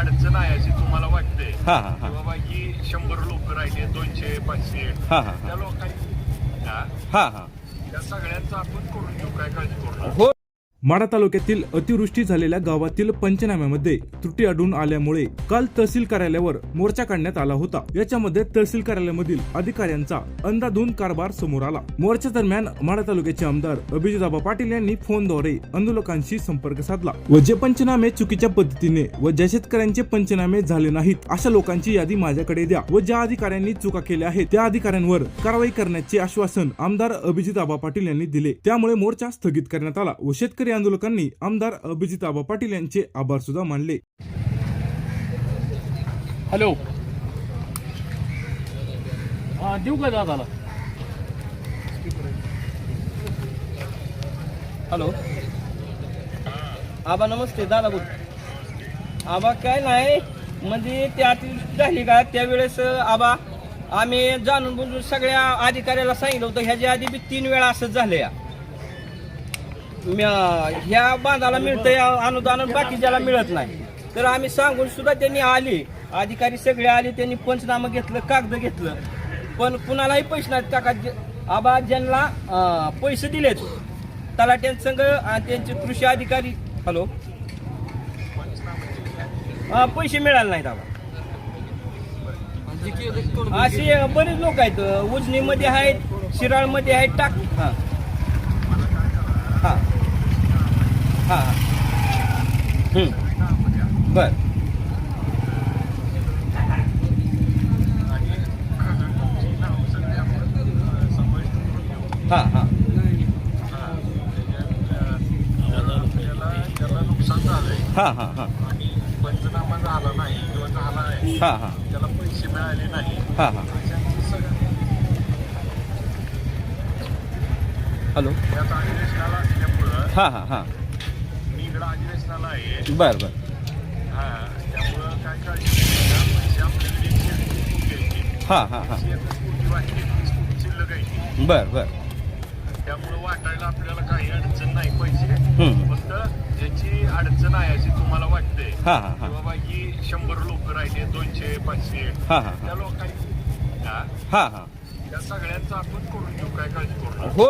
अडचण आहे अशी तुम्हाला वाटते. हा हा हा. बाबा ही शंभर लोक राहिले दोनशे पाचशे. हा हा. त्या लोकांनी हा, हा हा. त्या सगळ्यांचं आपण करून घेऊ काय काळजी करू नका. हो. माढा तालुक्यातील अतिवृष्टी झालेल्या गावातील पंचनाम्यामध्ये त्रुटी आढळून आल्यामुळे काल तहसील कार्यालयावर मोर्चा काढण्यात आला होता. याच्यामध्ये तहसील कार्यालयामधील अधिकाऱ्यांचा अंदाधून कारभार समोर आला. मोर्चा दरम्यान माढा तालुक्याचे आमदार अभिजिताबा पाटील यांनी फोनद्वारे आंदोलकांशी संपर्क साधला. व जे पंचनामे चुकीच्या पद्धतीने व ज्या शेतकऱ्यांचे पंचनामे झाले नाहीत अशा लोकांची यादी माझ्याकडे द्या व ज्या अधिकाऱ्यांनी चुका केल्या आहेत त्या अधिकाऱ्यांवर कारवाई करण्याचे आश्वासन आमदार अभिजिताबा पाटील यांनी दिले. त्यामुळे मोर्चा स्थगित करण्यात आला व शेतकरी आंदोलकांनी आमदार अभिजित आबा पाटील यांचे आभार सुद्धा मानले. हॅलो. हा देऊ का दादाला? हॅलो. आबा नमस्ते दादा बोल. आबा काय नाही म्हणजे त्या अतिवृष्टी झाली का? त्यावेळेस आबा आम्ही जाणून बुजून सगळ्या अधिकाऱ्याला सांगितलं होतं ह्याच्या आधी बी तीन वेळा असंच झालं या ह्या बांधाला मिळतंय अनुदान बाकी ज्याला मिळत नाही. तर आम्ही सांगून सुद्धा त्यांनी आले. अधिकारी सगळे आले त्यांनी पंचनामं घेतलं कागद घेतलं. पण कुणालाही पैसे नाहीत टाका जे- आबा ज्यांना पैसे दिलेत तलाट्यांसंग आणि त्यांचे कृषी अधिकारी हॅलो? पैसे मिळाले नाहीत आबा. असे बरेच लोक आहेत. उजनीमध्ये आहेत शिराळमध्ये आहेत टाक हां हां हं. बर. हां हां. हा हा हा. आणि पंचनामा झाला नाही किंवा झाला आहे हा हा. त्याला पैसे मिळाले नाही हा हा हॅलो हा हा हा. इकडं अधिवेशनाला आहे. बर बर. हा त्यामुळं काय काळजी आपल्याकडे एकशे. हा हा हा. एकशे शिल्लक आहे. बर बर. त्यामुळं वाटायला आपल्याला काही अडचण नाही पैसे. हम्म. फक्त ज्याची अडचण आहे अशी तुम्हाला वाटते. हा हा हा. बाबा ही शंभर लोक राहिले दोनशे पाचशे. हा हा. त्या लोकांनी हा, हा हा. त्या सगळ्यांचं आपण करून घेऊ काय काळजी करू नका. हो.